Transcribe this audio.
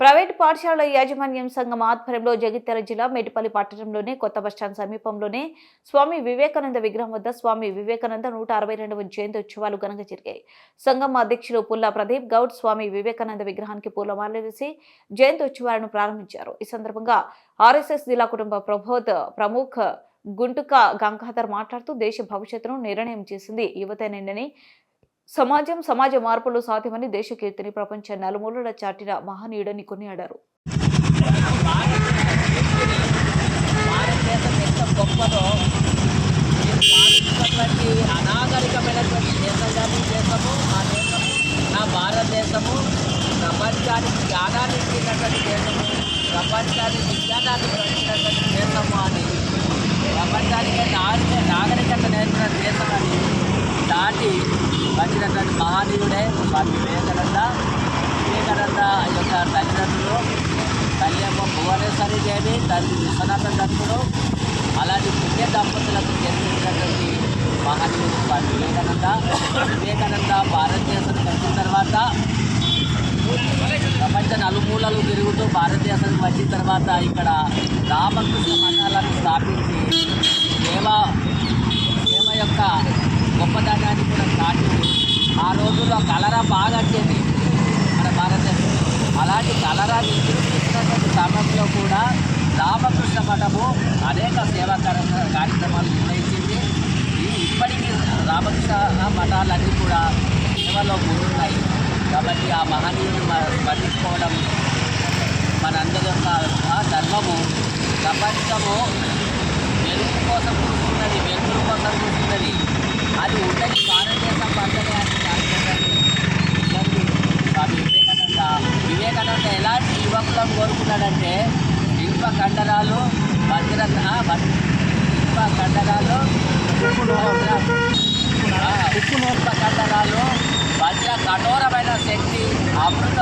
Private పాఠశాలల యాజమాన్యం సంఘం ఆధ్వర్యంలో జగిత్యాల జిల్లా మేడిపల్లి పట్టణంలోనే కొత్త బస్టాండ్ సమీపంలోనే స్వామి వివేకానంద విగ్రహం వద్ద స్వామి వివేకానంద నూట అరవై రెండవ జయంతి ఉత్సవాలు ఘనంగా జరిగాయి. సంఘం అధ్యక్షులు పుల్లా ప్రదీప్ గౌడ్ స్వామి వివేకానంద విగ్రహానికి పూలమాల వేసి జయంతి ఉత్సవాలను ప్రారంభించారు. ఈ సందర్భంగా ఆర్ఎస్ఎస్ జిల్లా కుటుంబ ప్రబోధ్ ప్రముఖ గుంటుక గంగాధర్ మాట్లాడుతూ దేశ భవిష్యత్తును నిర్ణయం చేసింది యువతనేనని సమాజం సమాజ మార్పులు సాధ్యమని దేశ కీర్తిని ప్రపంచ నలుమూలల చాటిన మహనీయుడని కొనియాడారు. భారతదేశం ఎంత గొప్పదో నేను భావించినటువంటి అనాగరికమైనటువంటి దేశం కానీ దేశము ఆ దేశము నా భారతదేశము ప్రపంచానికి జ్ఞానాన్ని ఇచ్చినటువంటి దేశము ప్రపంచానికి విజ్ఞానాన్ని ఇచ్చినటువంటి దేశము అని ప్రపంచానికి నాగరిక నాగరికత నేర్పిన దేశం అని దాటి వచ్చినటువంటి మహానీయుడే స్వామి వివేకానంద. వివేకానంద యొక్క తల్లిదండ్రులు కళ్యాణ భువనేశ్వరి దేవి తల్లి విశ్వనాథ దత్తుడు అలాంటి పుణ్య దంపతులకు జన్మించినటువంటి మహనీయుడు స్వామి వివేకానంద. వివేకానంద భారతదేశానికి వచ్చిన తర్వాత ప్రపంచ నలుమూలలు తిరుగుతూ భారతదేశానికి వచ్చిన తర్వాత ఇక్కడ రామకృష్ణ మఠాలను స్థాపించి సేవ సేవ యొక్క గొప్పదనాన్ని కూడా రోజుల్లో కలరా బాగా వచ్చేది. మన భారతదేశం. అలాంటి కలరా నిరూపించినటువంటి సమయంలో కూడా రామకృష్ణ మఠము అనేక సేవా కార్యక్రమాలు నిర్వహించింది. ఇప్పటికీ రామకృష్ణ మఠాలన్నీ కూడా సేవలో ముందున్నాయి కాబట్టి ఆ మహనీయుని మ- స్మరించుకోవడం మనందరి యొక్క ధర్మము. ప్రపంచము వెలుగు కోసం చూస్తున్నది వెలుగు కోసం చూస్తున్నది. అది ఉండని భారత వివేకానంద ఎలాంటి యువకులను కోరుకున్నాడంటే ఇంప కండరాలు భద్రత ఇంప కండరాలు ఉప్పు నూర్ప కండరాలు భద్ర కఠోరమైన శక్తి అమృత